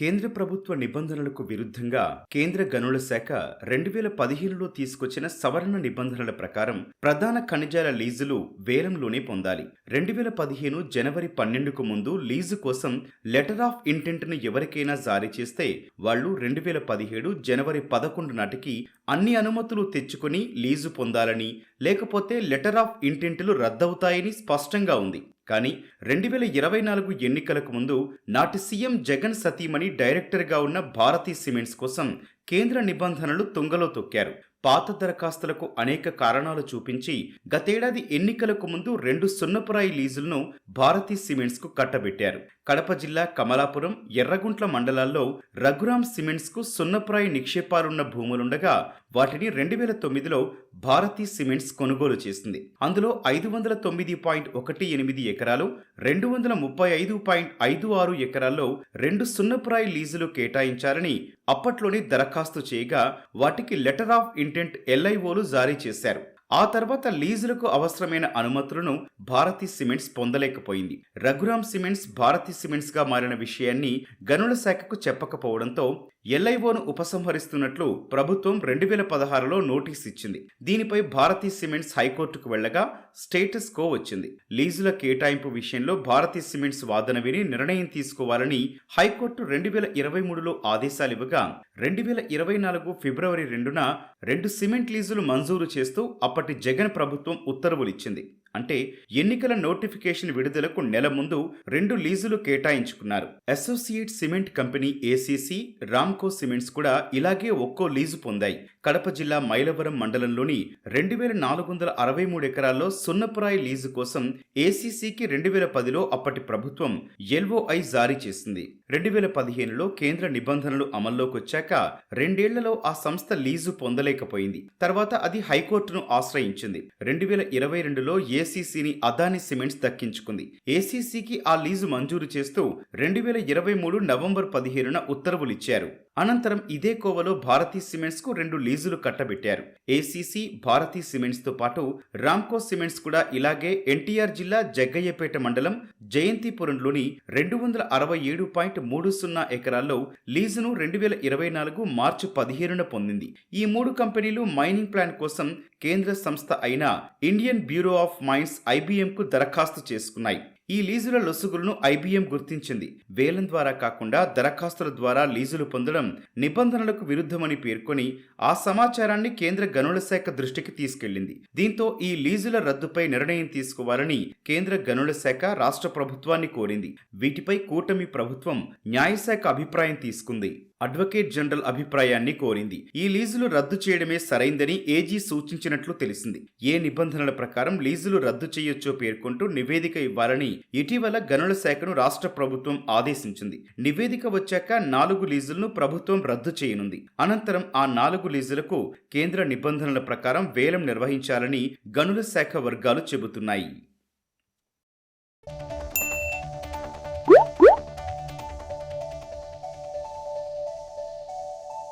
కేంద్ర ప్రభుత్వ నిబంధనలకు విరుద్ధంగా కేంద్ర గనుల శాఖ రెండు వేల పదిహేనులో తీసుకొచ్చిన సవరణ నిబంధనల ప్రకారం ప్రధాన ఖనిజాల లీజులు వేలంలోనే పొందాలి. రెండు వేల పదిహేను జనవరి పన్నెండుకు ముందు లీజు కోసం లెటర్ ఆఫ్ ఇంటెంట్ను ఎవరికైనా జారీ చేస్తే వాళ్ళు రెండు వేల పదిహేడు జనవరి పదకొండు నాటికి అన్ని అనుమతులు తెచ్చుకొని లీజు పొందాలని లేకపోతే లెటర్ ఆఫ్ ఇంటెంట్లు రద్దవుతాయని స్పష్టంగా ఉంది. కానీ రెండు వేల ఇరవై నాలుగు ఎన్నికలకు ముందు నాటి సీఎం జగన్ సతీమణి డైరెక్టర్గా ఉన్న భారతీ సిమెంట్స్ కోసం కేంద్ర నిబంధనలు తుంగలో తొక్కారు. పాత దరఖాస్తులకు అనేక కారణాలు చూపించి గతేడాది ఎన్నికలకు ముందు రెండు సున్నపురాయి లీజులను భారతీ సిమెంట్స్కు కట్టబెట్టారు. కడప జిల్లా కమలాపురం ఎర్రగుంట్ల మండలాల్లో రఘురాం సిమెంట్స్కు సున్నపురాయి నిక్షేపాలున్న భూములుండగా వాటిని రెండు వేల తొమ్మిదిలో భారతీ సిమెంట్స్ కొనుగోలు చేసింది. అందులో ఐదు వందల తొమ్మిది పాయింట్ ఒకటి ఎనిమిది ఎకరాలు రెండు వందల ముప్పై ఐదు పాయింట్ ఐదు ఆరు ఎకరాల్లో రెండు సున్నపురాయి లీజులు కేటాయించారని అప్పట్లోనే దరఖాస్తు చేయగా వాటికి లెటర్ ఆఫ్ ఇంటెంట్ ఎల్ఐఓలు జారీ చేశారు. ఆ తర్వాత లీజులకు అవసరమైన అనుమతులను భారతీ సిమెంట్స్ పొందలేకపోయింది. రఘురామ్ సిమెంట్స్ భారతీ సిమెంట్స్గా మారిన విషయాన్ని గనుల శాఖకు చెప్పకపోవడంతో ఎల్ఐఓను ఉపసంహరిస్తున్నట్లు ప్రభుత్వం రెండు వేల పదహారులో నోటీస్ ఇచ్చింది. దీనిపై భారతీ సిమెంట్స్ హైకోర్టుకు వెళ్ళగా స్టేటస్ కో వచ్చింది. లీజుల కేటాయింపు విషయంలో భారతీ సిమెంట్స్ వాదన విని నిర్ణయం తీసుకోవాలని హైకోర్టు రెండు వేల ఇరవై మూడులో ఆదేశాలివ్వగా రెండు వేల ఇరవై నాలుగు ఫిబ్రవరి రెండున రెండు సిమెంట్ లీజులు మంజూరు చేస్తూ అప్పటి జగన్ ప్రభుత్వం ఉత్తర్వులిచ్చింది అంటే ఎన్నికల నోటిఫికేషన్ విడుదలకు నెల ముందు రెండు లీజులు కేటాయించుకున్నారు. Associate cement company ACC Ramco cements కూడా ఇలాగే ఒక్కో లీజు పొందాయి. కడప జిల్లా మైలవరం మండలంలోని రెండు వేల నాలుగు వందల అరవై మూడు ఎకరాల్లో సున్నపురాయి లీజు కోసం ఏసీసీకి రెండు వేల పదిలో అప్పటి ప్రభుత్వం ఎల్ఓఐ జారీ చేసింది. రెండు వేల పదిహేనులో కేంద్ర నిబంధనలు అమల్లోకి వచ్చాక రెండేళ్ళలో ఆ సంస్థ లీజు పొందలేకపోయింది. తర్వాత అది హైకోర్టును ఆశ్రయించింది. రెండు వేల ఇరవై రెండులో ఏ ఏసీసీని అదాని సిమెంట్స్ దక్కించుకుంది. ఏసీసీకి ఆ లీజు మంజూరు చేస్తూ రెండు వేల ఇరవై మూడు నవంబర్ పదిహేనున ఉత్తర్వులిచ్చారు. అనంతరం ఇదే కోవలో భారతీ సిమెంట్స్కు రెండు లీజులు కట్టబెట్టారు. ఏసీసీ భారతీ సిమెంట్స్తో పాటు రామ్కో సిమెంట్స్ కూడా ఇలాగే ఎన్టీఆర్ జిల్లా జగ్గయ్యపేట మండలం జయంతిపురంలోని రెండు వందల అరవై ఏడు పాయింట్ మూడు సున్నా ఎకరాల్లో లీజును రెండు వేల ఇరవై నాలుగు మార్చి పదిహేనున పొందింది. ఈ మూడు కంపెనీలు మైనింగ్ ప్లాన్ కోసం కేంద్ర సంస్థ అయిన ఇండియన్ బ్యూరో ఆఫ్ మైన్స్ ఐబీఎంకు దరఖాస్తు చేసుకున్నాయి. ఈ లీజుల లొసుగులను ఐబీఎం గుర్తించింది. వేలం ద్వారా కాకుండా దరఖాస్తుల ద్వారా లీజులు పొందడం నిబంధనలకు విరుద్ధమని పేర్కొని ఆ సమాచారాన్ని కేంద్ర గనుల శాఖ దృష్టికి తీసుకెళ్ళింది దీంతో ఈ లీజుల రద్దుపై నిర్ణయం తీసుకోవాలని కేంద్ర గనుల శాఖ రాష్ట్ర ప్రభుత్వాన్ని కోరింది. వీటిపై కూటమి ప్రభుత్వం న్యాయశాఖ అభిప్రాయం తీసుకుంది. అడ్వకేట్ జనరల్ అభిప్రాయాన్ని కోరింది. ఈ లీజులు రద్దు చేయడమే సరైందని ఏజీ సూచించినట్లు తెలిసింది. ఏ నిబంధనల ప్రకారం లీజులు రద్దు చేయొచ్చో పేర్కొంటూ నివేదిక ఇవ్వాలని ఇటీవల గనుల శాఖను రాష్ట్ర ప్రభుత్వం ఆదేశించింది. నివేదిక వచ్చాక నాలుగు లీజులను ప్రభుత్వం రద్దు చేయనుంది. అనంతరం ఆ నాలుగు లీజులకు కేంద్ర నిబంధనల ప్రకారం వేలం నిర్వహించాలని గనుల శాఖ వర్గాలు చెబుతున్నాయి.